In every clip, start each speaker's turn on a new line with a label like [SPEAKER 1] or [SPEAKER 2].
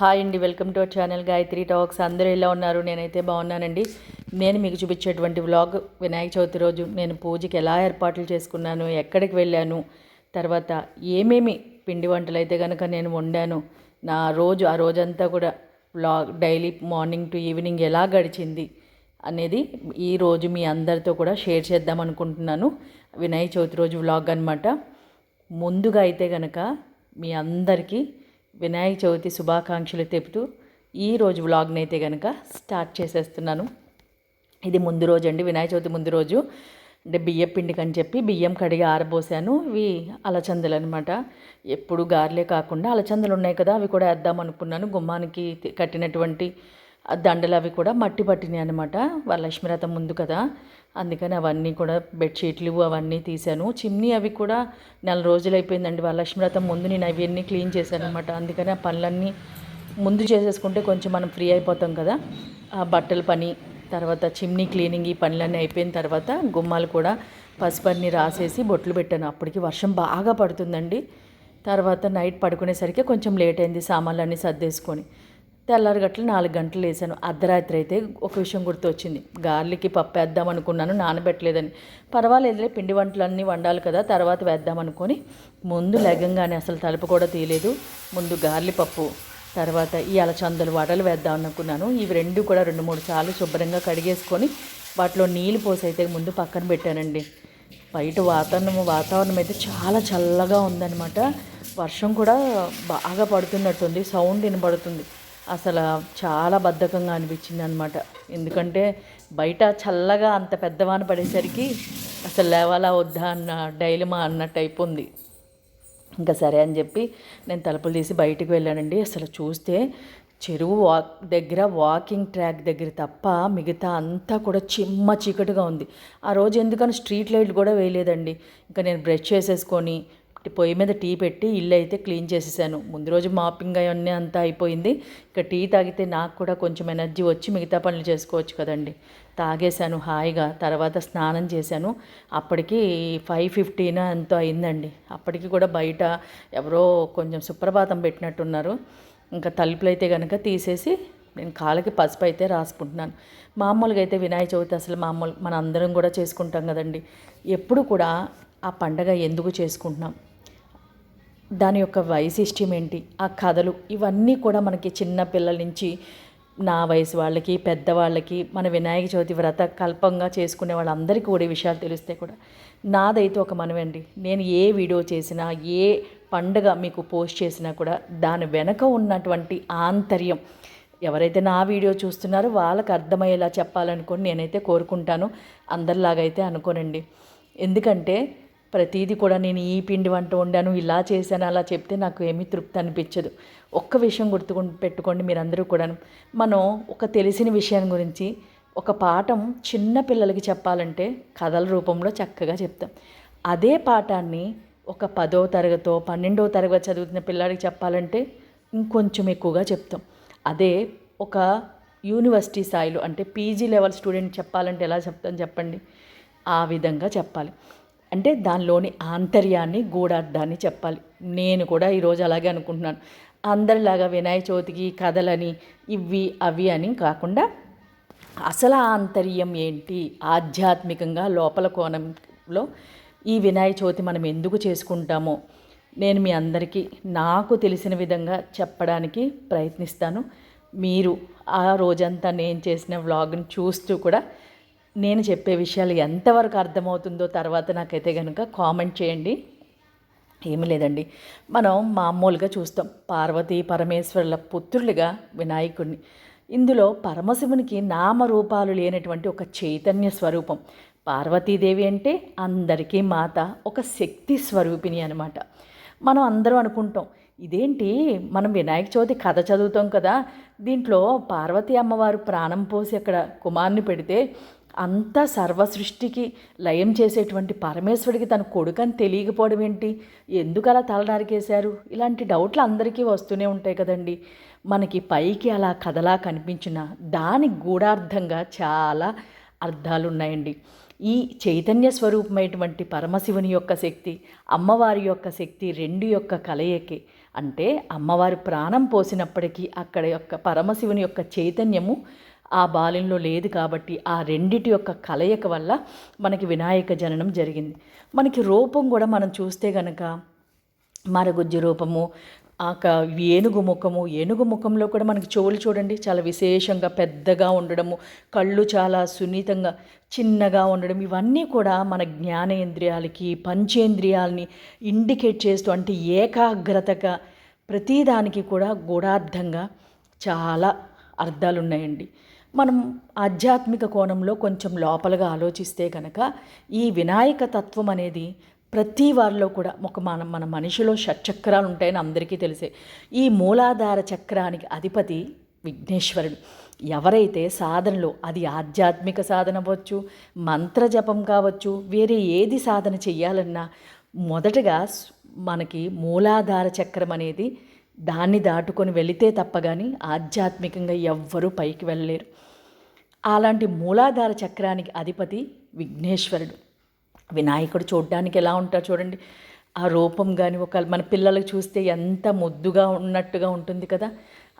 [SPEAKER 1] Hi అండి welcome to our channel Gayatri talks. అందరూ ఎలా ఉన్నారు? నేనైతే బాగున్నానండి. నేను మీకు చూపించేటువంటి వ్లాగ్ వినాయక చవితి రోజు నేను పూజకి ఎలా ఏర్పాట్లు చేసుకున్నాను ఎక్కడికి వెళ్ళాను తర్వాత ఏమేమి పిండి వంటలు అయితే కనుక నేను వండాను నా రోజు ఆ రోజంతా కూడా vlog daily morning to evening ఎలా గడిచింది అనేది ఈ రోజు మీ అందరితో కూడా షేర్ చేద్దాం అనుకుంటున్నాను. వినాయక చవితి రోజు వ్లాగ్ అనమాట ముందుగా అయితే కనుక మీ అందరికీ వినాయక చవితి శుభాకాంక్షలు తెలుపుతూ ఈ రోజు వ్లాగ్ని అయితే కనుక స్టార్ట్ చేసేస్తున్నాను. ఇది ముందు రోజు అండి వినాయక చవితి ముందు రోజు. అంటే బియ్యం పిండికి అని చెప్పి బియ్యం కడిగి ఆరబోసాను. ఇవి అలచందలు అనమాట ఎప్పుడు గారెలే కాకుండా అలచందలు ఉన్నాయి కదా అవి కూడా వేద్దాం అనుకున్నాను. గుమ్మానికి కట్టినటువంటి దండలు అవి కూడా మట్టి పట్టినాయి అనమాట వరలక్ష్మి ముందు కదా. అందుకని అవన్నీ కూడా బెడ్షీట్లు అవన్నీ తీశాను. చిమ్నీ అవి కూడా నెల రోజులు అయిపోయిందండి వరలక్ష్మి ముందు నేను అవన్నీ క్లీన్ చేశాను అనమాట అందుకని ఆ పనులన్నీ ముందు చేసేసుకుంటే కొంచెం మనం ఫ్రీ అయిపోతాం కదా. ఆ బట్టల పని తర్వాత చిమ్నీ క్లీనింగ్ ఈ పనులన్నీ అయిపోయిన తర్వాత గుమ్మాలు కూడా పసుపన్ని రాసేసి బొట్లు పెట్టాను. అప్పటికి వర్షం బాగా పడుతుందండి. తర్వాత నైట్ పడుకునేసరికి కొంచెం లేట్ అయింది సామాన్లు అన్నీ సర్దేసుకొని. తెల్లారి నాలుగు గంటలు వేసాను అర్ధరాత్రి అయితే ఒక విషయం గుర్తొచ్చింది. గార్లికి పప్పు వేద్దాం అనుకున్నాను నానబెట్టలేదని. పర్వాలేదులే పిండి వంటలన్నీ వండాలి కదా తర్వాత వేద్దాం అనుకొని ముందు లెగంగానే అసలు తలుపు కూడా తీయలేదు. ముందు గార్లి పప్పు తర్వాత ఈ అలచందలు వడలు వేద్దాం అనుకున్నాను. ఇవి రెండు కూడా రెండు మూడు సార్లు శుభ్రంగా కడిగేసుకొని వాటిలో నీళ్ళు పోసి అయితే ముందు పక్కన పెట్టానండి. బయట వాతావరణం వాతావరణం అయితే చాలా చల్లగా ఉందన్నమాట. వర్షం కూడా బాగా పడుతున్నట్టుంది సౌండ్ వినబడుతుంది. అసలు చాలా బద్ధకంగా అనిపించింది అనమాట ఎందుకంటే బయట చల్లగా అంత పెద్దవాన పడేసరికి అసలు లేవాలా వద్దా అన్న డైలమా అన్నట్టు అయిపోయింది ఇంకా సరే అని చెప్పి నేను తలుపులు తీసి బయటికి వెళ్ళానండి. అసలు చూస్తే చెరువు వాక్ దగ్గర వాకింగ్ ట్రాక్ దగ్గర తప్ప మిగతా అంతా కూడా చిమ్మ చీకటిగా ఉంది. ఆ రోజు ఎందుకని స్ట్రీట్ లైట్లు కూడా వేయలేదండి. ఇంకా నేను బ్రష్ చేసేసుకొని పొయ్యి మీద టీ పెట్టి ఇల్లు అయితే క్లీన్ చేసేసాను. ముందు రోజు మాపింగ్ అవన్నీ అంతా అయిపోయింది. ఇక టీ తాగితే నాకు కూడా కొంచెం ఎనర్జీ వచ్చి మిగతా పనులు చేసుకోవచ్చు కదండి. తాగేశాను హాయిగా. తర్వాత స్నానం చేశాను. అప్పటికి ఫైవ్ ఫిఫ్టీన్ ఎంతో అయిందండి. అప్పటికి కూడా బయట ఎవరో కొంచెం సుప్రభాతం పెట్టినట్టున్నారు. ఇంకా తలుపులు అయితే కనుక తీసేసి నేను కాళ్ళకి పసుపు అయితే రాసుకుంటున్నాను. మామూలుగా అయితే వినాయక చవితి అసలు మామూలు మన అందరం కూడా చేసుకుంటాం కదండి. ఎప్పుడు కూడా ఆ పండగ ఎందుకు చేసుకుంటున్నాం? దాని యొక్క వైశిష్ట్యం ఏంటి? ఆ కథలు ఇవన్నీ కూడా మనకి చిన్న పిల్లల నుంచి నా వయసు వాళ్ళకి పెద్దవాళ్ళకి మన వినాయక చవితి వ్రత కల్పంగా చేసుకునే వాళ్ళందరికీ కూడా విషయాలు తెలిస్తే కూడా నాదైతే ఒక మనవండి. నేను ఏ వీడియో చేసినా ఏ పండుగ మీకు పోస్ట్ చేసినా కూడా దాని వెనక ఉన్నటువంటి ఆంతర్యం ఎవరైతే నా వీడియో చూస్తున్నారో వాళ్ళకి అర్థమయ్యేలా చెప్పాలనుకొని నేనైతే కోరుకుంటాను. అందరిలాగా అయితే అనుకోనండి. ఎందుకంటే ప్రతిదీ కూడా నేను ఈ పిండి వంట వండాను ఇలా చేశాను అలా చెప్తే నాకు ఏమీ తృప్తి అనిపించదు. ఒక్క విషయం గుర్తుకు పెట్టుకోండి మీరందరూ కూడా మనం ఒక తెలిసిన విషయం గురించి ఒక పాఠం చిన్న పిల్లలకి చెప్పాలంటే కథల రూపంలో చక్కగా చెప్తాం. అదే పాఠాన్ని ఒక పదో తరగతో పన్నెండవ తరగతి చదువుతున్న పిల్లాడికి చెప్పాలంటే ఇంకొంచెం ఎక్కువగా చెప్తాం. అదే ఒక యూనివర్సిటీ స్థాయిలో అంటే పీజీ లెవెల్ స్టూడెంట్ చెప్పాలంటే ఎలా చెప్తాం చెప్పండి? ఆ విధంగా చెప్పాలి. అంటే దానిలోని ఆంతర్యాన్ని గూఢార్థాన్ని చెప్పాలి. నేను కూడా ఈరోజు అలాగే అనుకుంటున్నాను. అందరిలాగా వినాయక చవితికి కథలని ఇవి అవి అని కాకుండా అసలు ఆంతర్యం ఏంటి? ఆధ్యాత్మికంగా లోపల కోణంలో ఈ వినాయక చవితి మనం ఎందుకు చేసుకుంటామో నేను మీ అందరికీ నాకు తెలిసిన విధంగా చెప్పడానికి ప్రయత్నిస్తాను. మీరు ఆ రోజంతా నేను చేసిన వ్లాగ్ని చూస్తూ కూడా నేను చెప్పే విషయాలు ఎంతవరకు అర్థమవుతుందో తర్వాత నాకైతే కనుక కామెంట్ చేయండి. ఏమీ లేదండి. మనం మామూలుగా చూస్తాం పార్వతీ పరమేశ్వరుల పుత్రులుగా వినాయకుడిని ఇందులో పరమశివునికి నామరూపాలు లేనటువంటి ఒక చైతన్య స్వరూపం. పార్వతీదేవి అంటే అందరికీ మాత ఒక శక్తి స్వరూపిణి అనమాట మనం అందరం అనుకుంటాం ఇదేంటి? మనం వినాయక చవితి కథ చదువుతాం కదా. దీంట్లో పార్వతీ అమ్మవారు ప్రాణం పోసి అక్కడ కుమార్ని పెడితే అంతా సర్వసృష్టికి లయం చేసేటువంటి పరమేశ్వరుడికి తన కొడుకని తెలియకపోవడం ఏంటి? ఎందుకు అలా తలనారికేశారు? ఇలాంటి డౌట్లు అందరికీ వస్తూనే ఉంటాయి కదండి. మనకి పైకి అలా కథలా కనిపించిన దానికి గూఢార్థంగా చాలా అర్థాలు ఉన్నాయండి ఈ చైతన్య స్వరూపమైనటువంటి పరమశివుని యొక్క శక్తి అమ్మవారి యొక్క శక్తి రెండు యొక్క కలయికే. అంటే అమ్మవారి ప్రాణం పోసినప్పటికీ అక్కడ యొక్క పరమశివుని యొక్క చైతన్యము ఆ బాల్యంలో లేదు కాబట్టి ఆ రెండిటి యొక్క కలయిక వల్ల మనకి వినాయక జననం జరిగింది. మనకి రూపం కూడా మనం చూస్తే గనక మరగుజ్జు రూపము ఆ క ఏనుగు ముఖము ఏనుగు ముఖంలో కూడా మనకి చెవులు చూడండి. చాలా విశేషంగా పెద్దగా ఉండడము కళ్ళు చాలా సున్నితంగా చిన్నగా ఉండడం ఇవన్నీ కూడా మన జ్ఞానేంద్రియాలకి పంచేంద్రియాలని ఇండికేట్ చేస్తూ అంటే ఏకాగ్రతగా ప్రతిదానికి కూడా గూఢార్థంగా చాలా అర్థాలు ఉన్నాయండి మనం ఆధ్యాత్మిక కోణంలో కొంచెం లోపలగా ఆలోచిస్తే కనుక ఈ వినాయక తత్వం అనేది ప్రతి వారిలో కూడా ఒక మన మన మనిషిలో షట్చక్రాలు ఉంటాయని అందరికీ తెలిసే. ఈ మూలాధార చక్రానికి అధిపతి విఘ్నేశ్వరుడు. ఎవరైతే సాధనలో అది ఆధ్యాత్మిక సాధన అవ్వచ్చు మంత్ర జపం కావచ్చు వేరే ఏది సాధన చెయ్యాలన్నా మొదటగా మనకి మూలాధార చక్రం అనేది దాన్ని దాటుకొని వెళితే తప్ప కానీ ఆధ్యాత్మికంగా ఎవ్వరూ పైకి వెళ్ళలేరు. అలాంటి మూలాధార చక్రానికి అధిపతి విఘ్నేశ్వరుడు. వినాయకుడు చూడడానికి ఎలా ఉంటారు చూడండి. ఆ రూపం కానీ ఒక మన పిల్లలకు చూస్తే ఎంత ముద్దుగా ఉన్నట్టుగా ఉంటుంది కదా.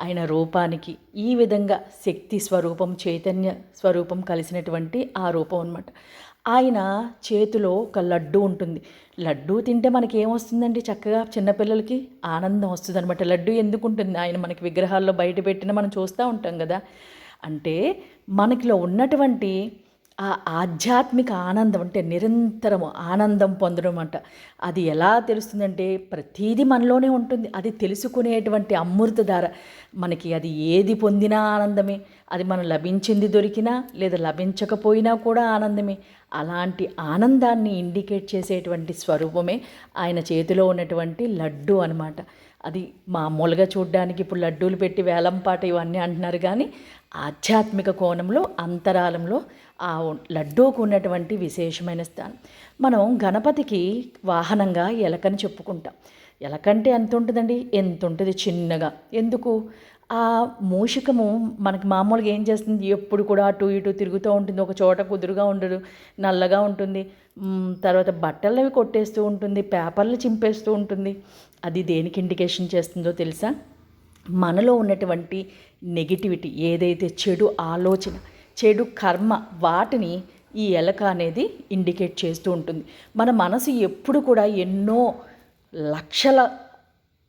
[SPEAKER 1] ఆయన రూపానికి ఈ విధంగా శక్తి స్వరూపం చైతన్య స్వరూపం కలిసినటువంటి ఆ రూపం అన్నమాట. ఆయన చేతిలో ఒక లడ్డు ఉంటుంది. లడ్డు తింటే మనకి ఏమొస్తుందండి చక్కగా చిన్నపిల్లలకి ఆనందం వస్తుంది అనమాట లడ్డు ఎందుకు ఉంటుంది ఆయన మనకి విగ్రహాల్లో బయట పెట్టిన మనం చూస్తూ ఉంటాం కదా. అంటే మనకిలో ఉన్నటువంటి ఆ ఆధ్యాత్మిక ఆనందం అంటే నిరంతరము ఆనందం పొందడం అంట అది ఎలా తెలుస్తుందంటే ప్రతీది మనలోనే ఉంటుంది. అది తెలుసుకునేటువంటి అమృతధార మనకి అది ఏది పొందినా ఆనందమే. అది మనం లభించింది దొరికినా లేదా లభించకపోయినా కూడా ఆనందమే. అలాంటి ఆనందాన్ని ఇండికేట్ చేసేటువంటి స్వరూపమే ఆయన చేతిలో ఉన్నటువంటి లడ్డు అనమాట అది మామూలుగా చూడ్డానికి ఇప్పుడు లడ్డూలు పెట్టి వేలంపాట ఇవన్నీ అంటున్నారు కానీ ఆధ్యాత్మిక కోణంలో అంతరాలంలో ఆ లడ్డూకు ఉన్నటువంటి విశేషమైన స్థానం. మనం గణపతికి వాహనంగా ఎలకని చెప్పుకుంటాం. ఎలకంటే ఎంత ఉంటుందండి? ఎంత ఉంటుంది చిన్నగా. ఎందుకు? ఆ మూషికము మనకి మామూలుగా ఏం చేస్తుంది? ఎప్పుడు కూడా అటు ఇటు తిరుగుతూ ఉంటుంది. ఒక చోట కుదురుగా ఉండదు నల్లగా ఉంటుంది. తర్వాత బట్టలు అవి కొట్టేస్తూ ఉంటుంది పేపర్లు చింపేస్తూ ఉంటుంది. అది దేనికి ఇండికేషన్ చేస్తుందో తెలుసా? మనలో ఉన్నటువంటి నెగిటివిటీ ఏదైతే చెడు ఆలోచన చెడు కర్మ వాటిని ఈ ఎలక అనేది ఇండికేట్ చేస్తూ ఉంటుంది. మన మనసు ఎప్పుడు కూడా ఎన్నో లక్షల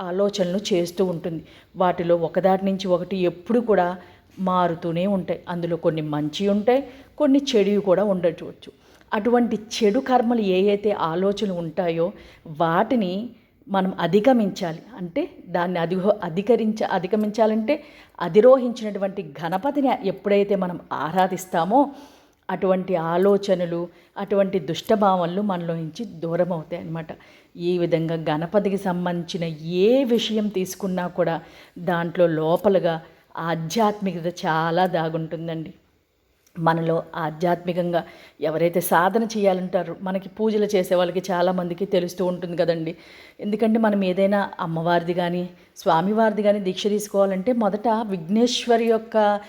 [SPEAKER 1] ఆలోచనలు చేస్తూ ఉంటుంది. వాటిలో ఒకదాటి నుంచి ఒకటి ఎప్పుడు కూడా మారుతూనే ఉంటాయి. అందులో కొన్ని మంచి ఉంటాయి కొన్ని చెడు కూడా ఉండవచ్చు. అటువంటి చెడు కర్మలు ఏ అయితే ఆలోచనలు ఉంటాయో వాటిని మనం అధిగమించాలి. అంటే దాన్ని అధిహో అధికరించ అధిగమించాలంటే అధిరోహించినటువంటి గణపతిని ఎప్పుడైతే మనం ఆరాధిస్తామో అటువంటి ఆలోచనలు అటువంటి దుష్టభావనలు మనలో నుంచి దూరం అవుతాయి అన్నమాట. ఈ విధంగా గణపతికి సంబంధించిన ఏ విషయం తీసుకున్నా కూడా దాంట్లో లోపలగా ఆధ్యాత్మికత చాలా దాగుంటుందండి. మనలో ఆధ్యాత్మికంగా ఎవరైతే సాధన చేయాలంటారో మనకి పూజలు చేసే వాళ్ళకి చాలామందికి తెలుస్తూ ఉంటుంది కదండి. ఎందుకంటే మనం ఏదైనా అమ్మవారిది కానీ స్వామివారిది కానీ దీక్ష తీసుకోవాలంటే మొదట విఘ్నేశ్వరి యొక్క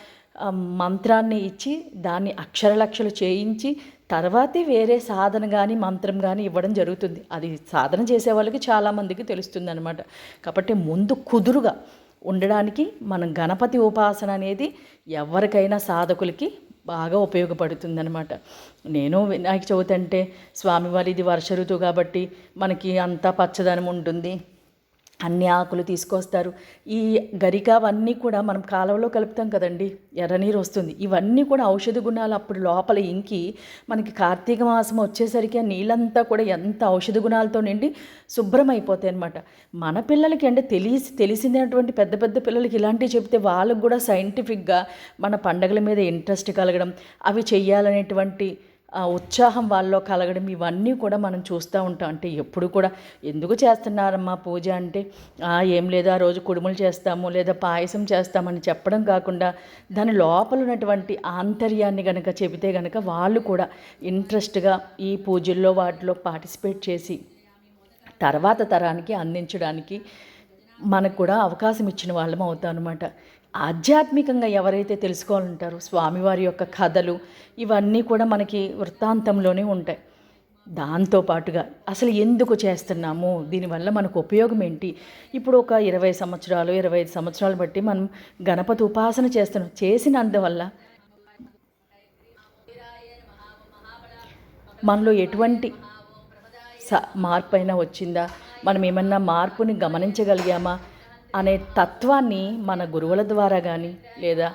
[SPEAKER 1] మంత్రాన్ని ఇచ్చి దాన్ని అక్షరలక్షలు చేయించి తర్వాతే వేరే సాధన కానీ మంత్రం కానీ ఇవ్వడం జరుగుతుంది. అది సాధన చేసే వాళ్ళకి చాలామందికి తెలుస్తుంది అనమాట కాబట్టి ముందు కుదురుగా ఉండడానికి మనం గణపతి ఉపాసన అనేది ఎవరికైనా సాధకులకి బాగా ఉపయోగపడుతుందనమాట నేను వినాయక చవితి అంటే స్వామివారి ఇది వర్ష ఋతువు కాబట్టి మనకి అంతా పచ్చదనం ఉంటుంది. అన్ని ఆకులు తీసుకొస్తారు. ఈ గరిక అవన్నీ కూడా మనం కాలువలో కలుపుతాం కదండి ఎర్రనీరు వస్తుంది. ఇవన్నీ కూడా ఔషధ గుణాలు అప్పుడు లోపల ఇంకి మనకి కార్తీక మాసం వచ్చేసరికి ఆ నీళ్ళంతా కూడా ఎంత ఔషధ గుణాలతో నిండి శుభ్రం అయిపోతాయి అనమాట మన పిల్లలకి అంటే తెలిసి తెలిసినటువంటి పెద్ద పెద్ద పిల్లలకి ఇలాంటివి చెప్తే వాళ్ళకు కూడా సైంటిఫిక్గా మన పండగల మీద ఇంట్రెస్ట్ కలగడం అవి చెయ్యాలనేటువంటి ఉత్సాహం వాళ్ళలో కలగడం ఇవన్నీ కూడా మనం చూస్తూ ఉంటాం. అంటే ఎప్పుడు కూడా ఎందుకు చేస్తున్నారమ్మా పూజ అంటే ఏం లేదు ఆ రోజు కుడుములు చేస్తాము లేదా పాయసం చేస్తామని చెప్పడం కాకుండా దాని లోపల ఉన్నటువంటి ఆంతర్యాన్ని గనక చెబితే గనక వాళ్ళు కూడా ఇంట్రెస్ట్గా ఈ పూజల్లో వాటిలో పార్టిసిపేట్ చేసి తర్వాత తరానికి అందించడానికి మనకు కూడా అవకాశం ఇచ్చిన వాళ్ళం అవుతాం అనమాట ఆధ్యాత్మికంగా ఎవరైతే తెలుసుకోవాలంటారో స్వామివారి యొక్క కథలు ఇవన్నీ కూడా మనకి వృత్తాంతంలోనే ఉంటాయి. దాంతో పాటుగా అసలు ఎందుకు చేస్తున్నాము? దీనివల్ల మనకు ఉపయోగం ఏంటి? ఇప్పుడు ఒక ఇరవై సంవత్సరాలు ఇరవై ఐదు సంవత్సరాలు బట్టి మనం గణపతి ఉపాసన చేస్తున్నాం. చేసినందువల్ల మనలో ఎటువంటి స మార్పు అయినా వచ్చిందా? మనం ఏమన్నా మార్పుని గమనించగలిగామా? అనే తత్వాన్ని మన గురువుల ద్వారా కానీ లేదా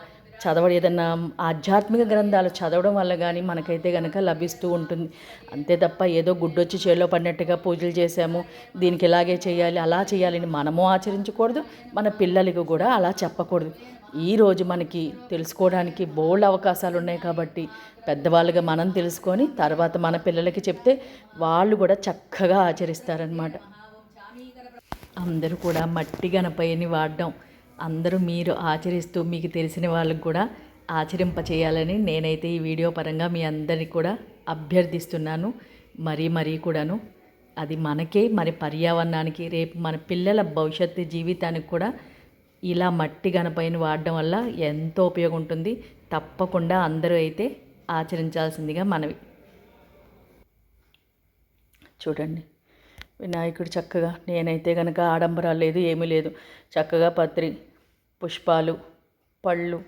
[SPEAKER 1] చదవడం ఏదన్నా ఆధ్యాత్మిక గ్రంథాలు చదవడం వల్ల కానీ మనకైతే కనుక లభిస్తూ ఉంటుంది. అంతే తప్ప ఏదో గుడ్డొచ్చి చేలో పడినట్టుగా పూజలు చేశాము దీనికి ఇలాగే చేయాలి అలా చేయాలని మనము ఆచరించకూడదు మన పిల్లలకు కూడా అలా చెప్పకూడదు. ఈరోజు మనకి తెలుసుకోవడానికి బోల్డ్ అవకాశాలు ఉన్నాయి కాబట్టి పెద్దవాళ్ళుగా మనం తెలుసుకొని తర్వాత మన పిల్లలకి చెప్తే వాళ్ళు కూడా చక్కగా ఆచరిస్తారనమాట అందరూ కూడా మట్టి గణపయ్యని వాడడం అందరూ మీరు ఆచరిస్తూ మీకు తెలిసిన వాళ్ళకు కూడా ఆచరింప చేయాలని నేనైతే ఈ వీడియో పరంగా మీ అందరినీ కూడా అభ్యర్థిస్తున్నాను. మరీ మరీ కూడాను అది మనకే మరి పర్యావరణానికి రేపు మన పిల్లల భవిష్యత్తు జీవితానికి కూడా ఇలా మట్టి గణపైన వాడడం వల్ల ఎంతో ఉపయోగం ఉంటుంది తప్పకుండా అందరూ అయితే ఆచరించాల్సిందిగా మనవి. చూడండి. వినాయకుడు చక్కగా నేనైతే కనుక ఆడంబరాలు లేదు ఏమీ లేదు. చక్కగా పత్రి పుష్పాలు పళ్ళు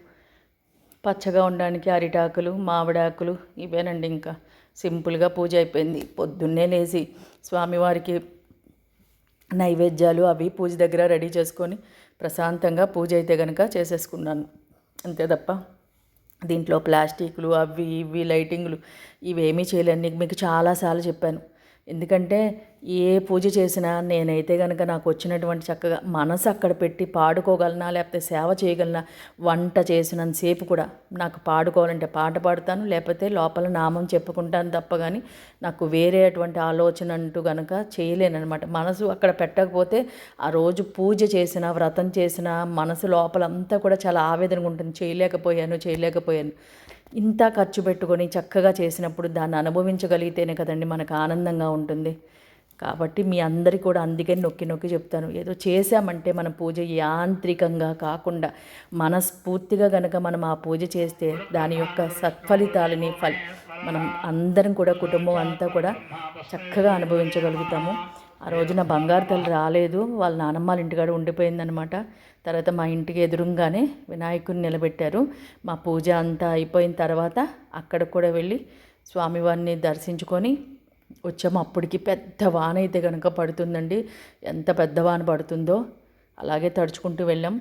[SPEAKER 1] పచ్చగా ఉండడానికి అరిటాకులు మామిడాకులు ఇవేనండి ఇంకా. సింపుల్గా పూజ అయిపోయింది. పొద్దున్నే లేచి స్వామివారికి నైవేద్యాలు అవి పూజ దగ్గర రెడీ చేసుకొని ప్రశాంతంగా పూజ అయితే కనుక చేసేసుకున్నాను. అంతే తప్ప దీంట్లో ప్లాస్టిక్లు అవి ఇవి లైటింగ్లు ఇవేమీ చేయలేను. మీకు చాలాసార్లు చెప్పాను. ఎందుకంటే ఏ పూజ చేసినా నేనైతే కనుక నాకు వచ్చినటువంటి చక్కగా మనసు అక్కడ పెట్టి పాడుకోగలనా లేకపోతే సేవ చేయగలనా వంట చేసినంతసేపు కూడా నాకు పాడుకోవాలంటే పాట పాడతాను లేకపోతే లోపల నామం చెప్పుకుంటాను తప్ప కానీ నాకు వేరే అటువంటి ఆలోచన అంటూ కనుక చేయలేనమాట మనసు అక్కడ పెట్టకపోతే ఆ రోజు పూజ చేసిన వ్రతం చేసిన మనసు లోపలంతా కూడా చాలా ఆవేదనగా ఉంటుంది. చేయలేకపోయాను చేయలేకపోయాను. ఇంత ఖర్చు పెట్టుకొని చక్కగా చేసినప్పుడు దాన్ని అనుభవించగలిగితేనే కదండి మనకు ఆనందంగా ఉంటుంది. కాబట్టి మీ అందరికీ కూడా అందుకని నొక్కి నొక్కి చెప్తాను. ఏదో చేశామంటే మన పూజ యాంత్రికంగా కాకుండా మనస్ఫూర్తిగా గనక మనం ఆ పూజ చేస్తే దాని యొక్క సత్ఫలితాలని ఫలి మనం అందరం కూడా కుటుంబం అంతా కూడా చక్కగా అనుభవించగలుగుతాము. ఆ రోజున బంగారు తల్లి రాలేదు. వాళ్ళ నానమ్మాల ఇంటికాడ ఉండిపోయిందనమాట తర్వాత మా ఇంటికి ఎదురుగానే వినాయకుడిని నిలబెట్టారు. మా పూజ అంతా అయిపోయిన తర్వాత అక్కడ కూడా వెళ్ళి స్వామివారిని దర్శించుకొని వచ్చాము. అప్పటికి పెద్ద వాన అయితే కనుక పడుతుందండి. ఎంత పెద్ద వాన పడుతుందో అలాగే తడుచుకుంటూ వెళ్ళాం.